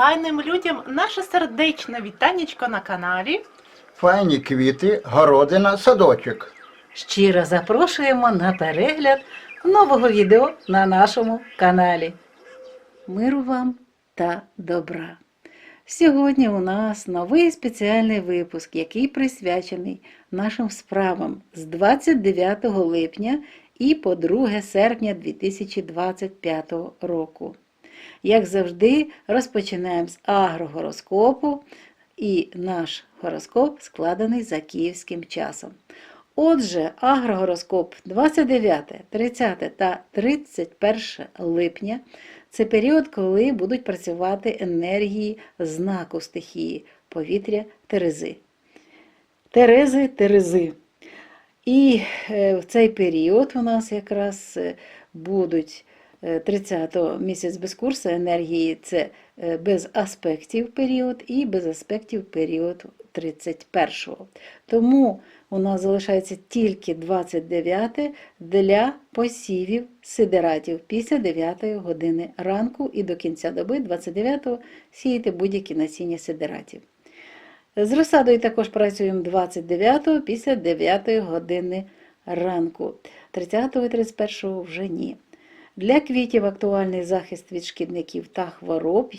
файним людям наше сердечне вітанечко на каналі. Файні квіти, городина, садочок. Щиро запрошуємо на перегляд нового відео на нашому каналі. Миру вам та добра! Сьогодні у нас новий спеціальний випуск, який присвячений нашим справам з 29 липня і по 2 серпня 2025 року. Як завжди, розпочинаємо з агрогороскопу, і наш гороскоп складений за київським часом. Отже, агрогороскоп 29, 30 та 31 липня це період, коли будуть працювати енергії знаку стихії повітря Терези. Терези, Терези. І е, в цей період у нас якраз е, будуть 30-го місяць без курсу енергії це е, без аспектів період і без аспектів період 31-го. Тому у нас залишається тільки 29 для посівів сидератів після 9 години ранку і до кінця доби 29-го сіяти будь-які насіння сидератів. З розсадою також працюємо 29-го після 9 години ранку. 30-го і 31-го вже ні. Для квітів актуальний захист від шкідників та хвороб,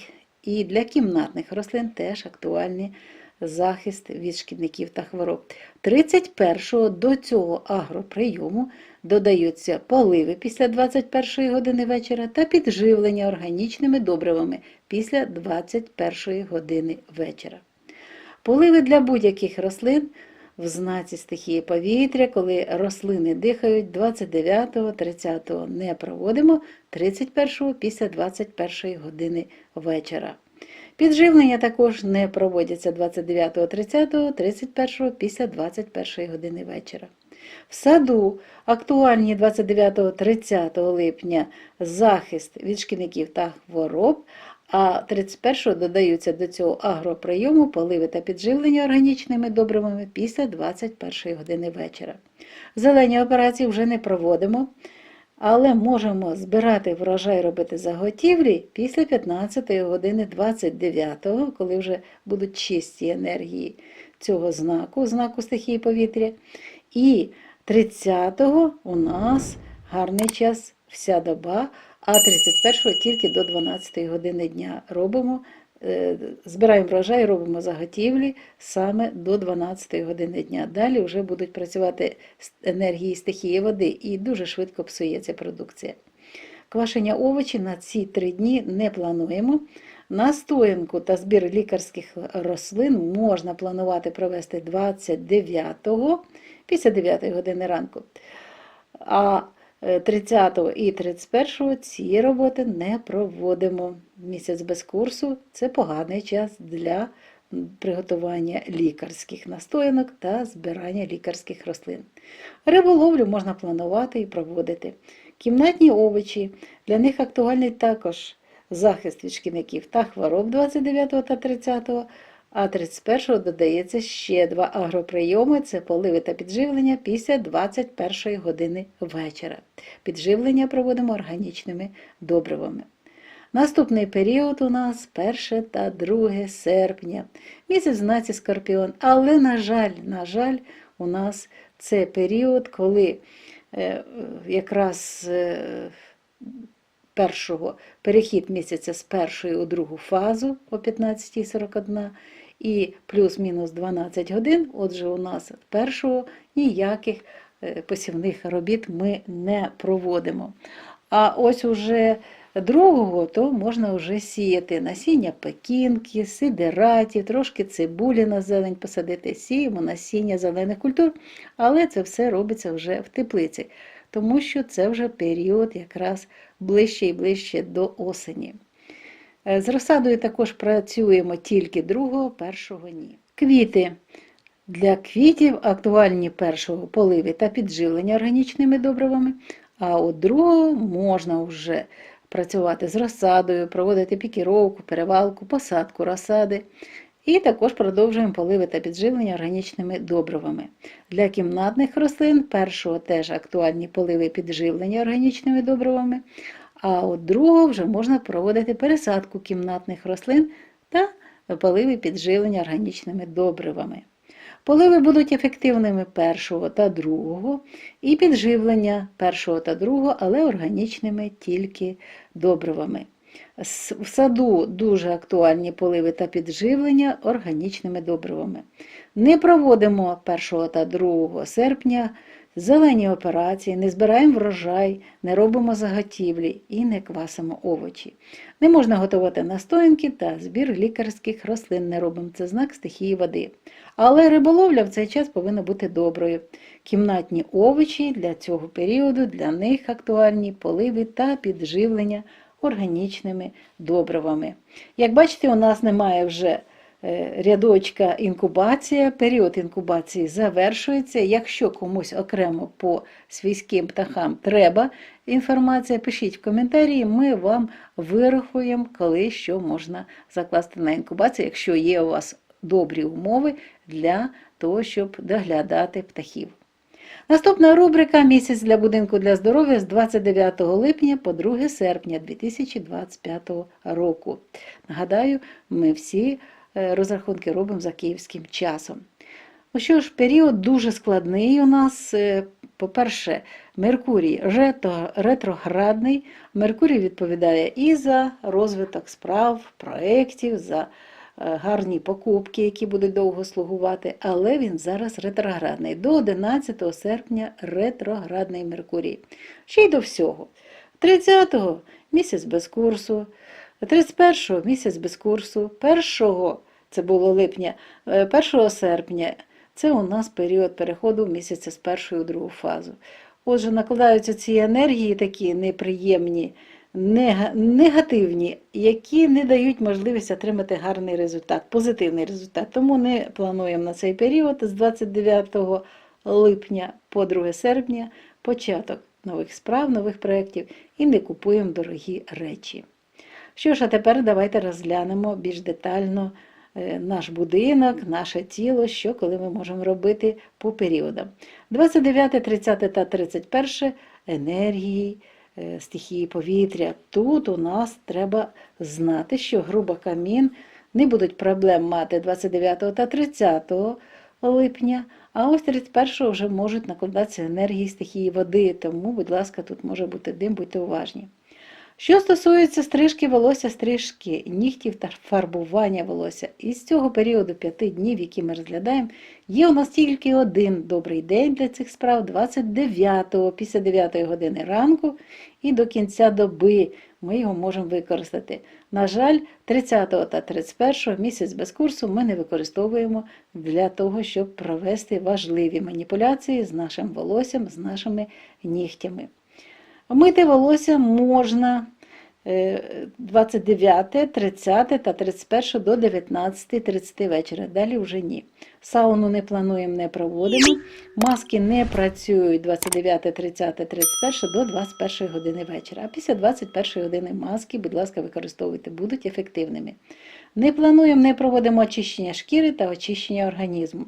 і для кімнатних рослин теж актуальний захист від шкідників та хвороб. 31-го до цього агроприйому додаються поливи після 21 години вечора та підживлення органічними добривами після 21 години вечора. Поливи для будь-яких рослин в знаці стихії повітря, коли рослини дихають 29-го, 30-го не проводимо, 31-го після 21 години вечора. Підживлення також не проводяться 29, 30, 31 після 21 години вечора. В саду актуальні 29-30 липня захист від шкідників та хвороб, а 31-го додаються до цього агроприйому поливи та підживлення органічними добривами після 21 години вечора. Зелені операції вже не проводимо, але можемо збирати врожай робити заготівлі після 15 години 29-го, коли вже будуть чисті енергії цього знаку, знаку стихії повітря. І 30-го у нас гарний час вся доба, а 31-го тільки до 12 години дня робимо. е, Збираємо врожай, робимо заготівлі саме до 12 години дня. Далі вже будуть працювати енергії стихії води і дуже швидко псується продукція. Квашення овочів на ці три дні не плануємо. Настоянку та збір лікарських рослин можна планувати провести 29-го після 9 години ранку. А 30 і 31 ці роботи не проводимо. Місяць без курсу це поганий час для приготування лікарських настоянок та збирання лікарських рослин. Риболовлю можна планувати і проводити. Кімнатні овочі, для них актуальний також захист від шкідників та хвороб 29 та 30, а 31 додається ще два агроприйоми це поливи та підживлення після 21 години вечора. Підживлення проводимо органічними добривами. Наступний період у нас 1 та 2 серпня. Місяць знаці Скорпіон. Але, на жаль, на жаль, у нас це період, коли е, якраз е, першого перехід місяця з першої у другу фазу о 15.41 і плюс-мінус 12 годин. Отже, у нас першого ніяких е, посівних робіт ми не проводимо. А ось уже другого, то можна вже сіяти насіння пекінки, сидератів, трошки цибулі на зелень посадити, сіємо насіння зелених культур, але це все робиться вже в теплиці, тому що це вже період якраз ближче і ближче до осені. Е, З розсадою також працюємо тільки другого, першого ні. Квіти. Для квітів актуальні першого поливи та підживлення органічними добривами, а от другого можна вже працювати з розсадою, проводити пікіровку, перевалку, посадку розсади. І також продовжуємо поливи та підживлення органічними добривами. Для кімнатних рослин першого теж актуальні поливи підживлення органічними добривами, а от другого вже можна проводити пересадку кімнатних рослин та поливи підживлення органічними добривами. Поливи будуть ефективними першого та другого, і підживлення першого та другого, але органічними тільки добривами. В саду дуже актуальні поливи та підживлення органічними добривами. Не проводимо 1 та 2 серпня зелені операції, не збираємо врожай, не робимо заготівлі і не квасимо овочі. Не можна готувати настоянки та збір лікарських рослин не робимо. Це знак стихії води. Але риболовля в цей час повинна бути доброю. Кімнатні овочі для цього періоду, для них актуальні поливи та підживлення органічними добривами. Як бачите, у нас немає вже рядочка інкубація, період інкубації завершується. Якщо комусь окремо по свійським птахам треба інформація, пишіть в коментарі, ми вам вирахуємо, коли що можна закласти на інкубацію, якщо є у вас добрі умови для того, щоб доглядати птахів. Наступна рубрика Місяць для будинку для здоров'я з 29 липня по 2 серпня 2025 року. Нагадаю, ми всі е, розрахунки робимо за київським часом. Ну що ж, період дуже складний у нас. Е, По-перше, Меркурій ретроградний. Меркурій відповідає і за розвиток справ, проєктів, за е, гарні покупки, які будуть довго слугувати, але він зараз ретроградний. До 11 серпня ретроградний Меркурій. Ще й до всього. 30-го місяць без курсу, 31-го місяць без курсу, 1-го, це було липня, е, 1 серпня це у нас період переходу місяця з першої у другу фазу. Отже, накладаються ці енергії такі неприємні, негативні, які не дають можливість отримати гарний результат, позитивний результат. Тому не плануємо на цей період з 29 липня по 2 серпня початок нових справ, нових проєктів і не купуємо дорогі речі. Що ж, а тепер давайте розглянемо більш детально е, наш будинок, наше тіло, що коли ми можемо робити по періодам. 29, 30 та 31 енергії, е, стихії повітря. Тут у нас треба знати, що грубо камін не будуть проблем мати 29 та 30 липня, а ось 31 вже можуть накладатися енергії стихії води, тому, будь ласка, тут може бути дим, будьте уважні. Що стосується стрижки волосся, стрижки нігтів та фарбування волосся, із цього періоду п'яти днів, які ми розглядаємо, є у нас тільки один добрий день для цих справ 29-го, після 9 години ранку і до кінця доби ми його можемо використати. На жаль, 30 та 31 місяць без курсу ми не використовуємо для того, щоб провести важливі маніпуляції з нашим волоссям, з нашими нігтями. Мити волосся можна е, 29, 30 та 31 до 19.30 вечора. Далі вже ні. Сауну не плануємо, не проводимо. Маски не працюють 29, 30, 31 до 21 години вечора. А після 21 години маски, будь ласка, використовуйте, будуть ефективними. Не плануємо, не проводимо очищення шкіри та очищення організму.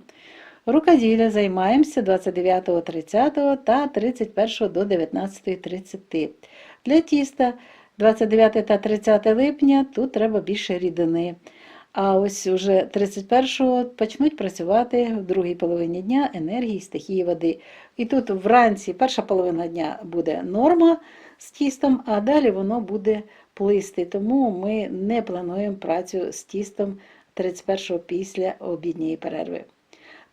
Рукоділля займаємося 29, 30 та 31 до 19.30. Для тіста 29 та 30 липня тут треба більше рідини. А ось уже 31-го почнуть працювати в другій половині дня енергії стихії води. І тут вранці перша половина дня буде норма з тістом, а далі воно буде плисти. Тому ми не плануємо працю з тістом 31-го після обідньої перерви.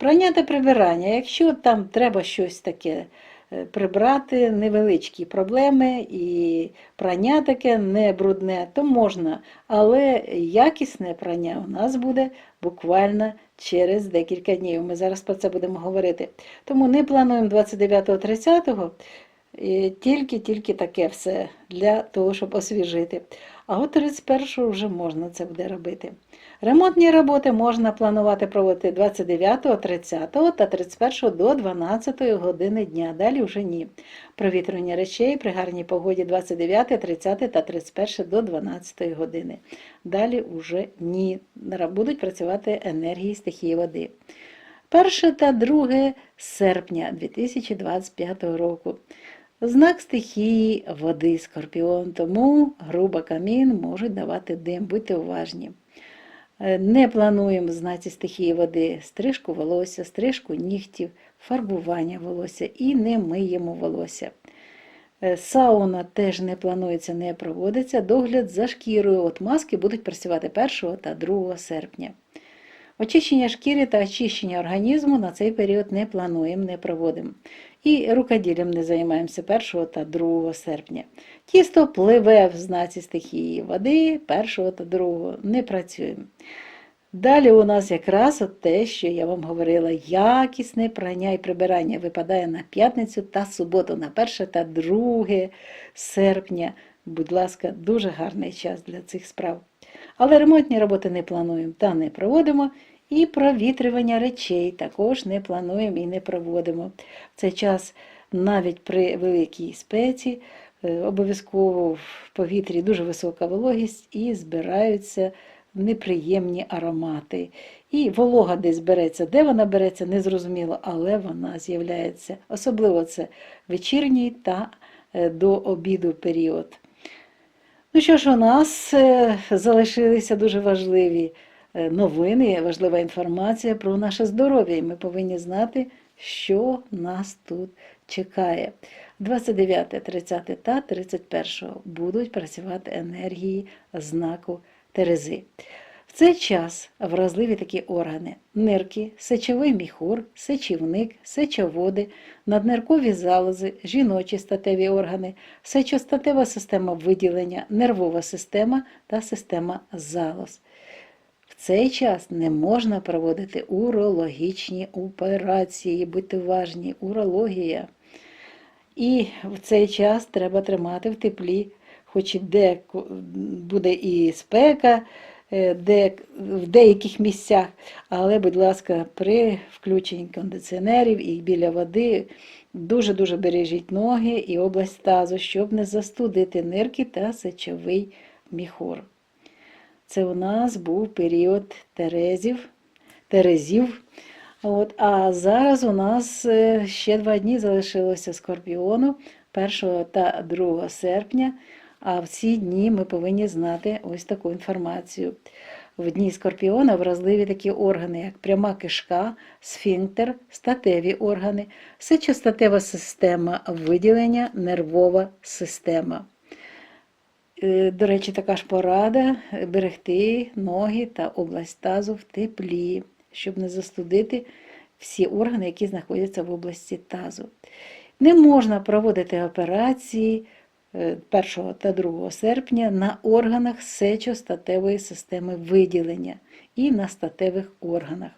Прання та прибирання. Якщо там треба щось таке е, прибрати, невеличкі проблеми і прання таке не брудне, то можна. Але якісне прання у нас буде буквально через декілька днів. Ми зараз про це будемо говорити. Тому не плануємо 29-30, тільки-тільки таке все для того, щоб освіжити. А от 31-го вже можна це буде робити. Ремонтні роботи можна планувати проводити 29, 30 та 31 до 12 години дня. Далі вже ні. Провітрювання речей при гарній погоді 29, 30 та 31 до 12 години. Далі вже ні. Будуть працювати енергії стихії води. 1 та 2 серпня 2025 року. Знак стихії води скорпіон, тому груба камін можуть давати дим, будьте уважні. Е, Не плануємо знаці стихії води стрижку волосся, стрижку нігтів, фарбування волосся і не миємо волосся. Е, Сауна теж не планується, не проводиться. Догляд за шкірою. От маски будуть працювати 1 та 2 серпня. Очищення шкіри та очищення організму на цей період не плануємо, не проводимо. І рукоділлям не займаємося 1 та 2 серпня. Тісто пливе в знаці стихії води 1 та 2 не працюємо. Далі у нас якраз от те, що я вам говорила, якісне прання і прибирання випадає на п'ятницю та суботу, на 1 та 2 серпня. Будь ласка, дуже гарний час для цих справ. Але ремонтні роботи не плануємо та не проводимо. І провітрювання речей також не плануємо і не проводимо. В цей час навіть при великій спеці е, обов'язково в повітрі дуже висока вологість і збираються неприємні аромати. І волога десь береться, де вона береться, незрозуміло, але вона з'являється. Особливо це вечірній та е, до обіду період. Ну що ж, у нас е, залишилися дуже важливі новини, важлива інформація про наше здоров'я. І ми повинні знати, що нас тут чекає. 29, 30 та 31 будуть працювати енергії знаку Терези. В цей час вразливі такі органи нирки, сечовий міхур, сечівник, сечоводи, надниркові залози, жіночі статеві органи, сечостатева система виділення, нервова система та система залоз. Цей час не можна проводити урологічні операції, будьте уважні, урологія. І в цей час треба тримати в теплі, хоч де буде і спека, е, де, в деяких місцях, але, будь ласка, при включенні кондиціонерів і біля води дуже-дуже бережіть ноги і область тазу, щоб не застудити нирки та сечовий міхур. Це у нас був період Терезів, Терезів. От, а зараз у нас е, ще два дні залишилося Скорпіону 1 та 2 серпня. А в ці дні ми повинні знати ось таку інформацію. В дні Скорпіона вразливі такі органи, як пряма кишка, сфінктер, статеві органи, сечостатева система виділення, нервова система. Е, До речі, така ж порада е, берегти ноги та область тазу в теплі, щоб не застудити всі органи, які знаходяться в області тазу. Не можна проводити операції е, 1 та 2 серпня на органах сечостатевої системи виділення і на статевих органах.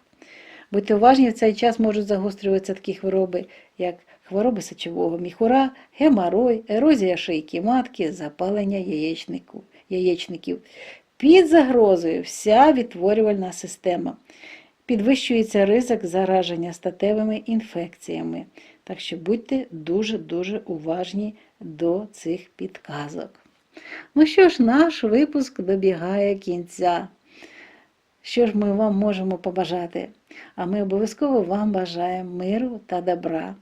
Будьте уважні, в цей час можуть загострюватися такі хвороби, як хвороби сечового міхура, геморой, ерозія шийки матки, запалення яєчників. Під загрозою вся відтворювальна система. Підвищується ризик зараження статевими інфекціями. Так що будьте дуже-дуже уважні до цих підказок. Ну що ж, наш випуск добігає кінця. Що ж ми вам можемо побажати? А ми обов'язково вам бажаємо миру та добра,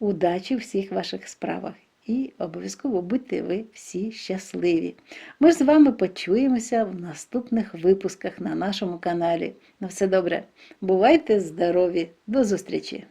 удачі в всіх ваших справах. І обов'язково будьте ви всі щасливі. Ми ж з вами почуємося в наступних випусках на нашому каналі. На все добре. Бувайте здорові! До зустрічі!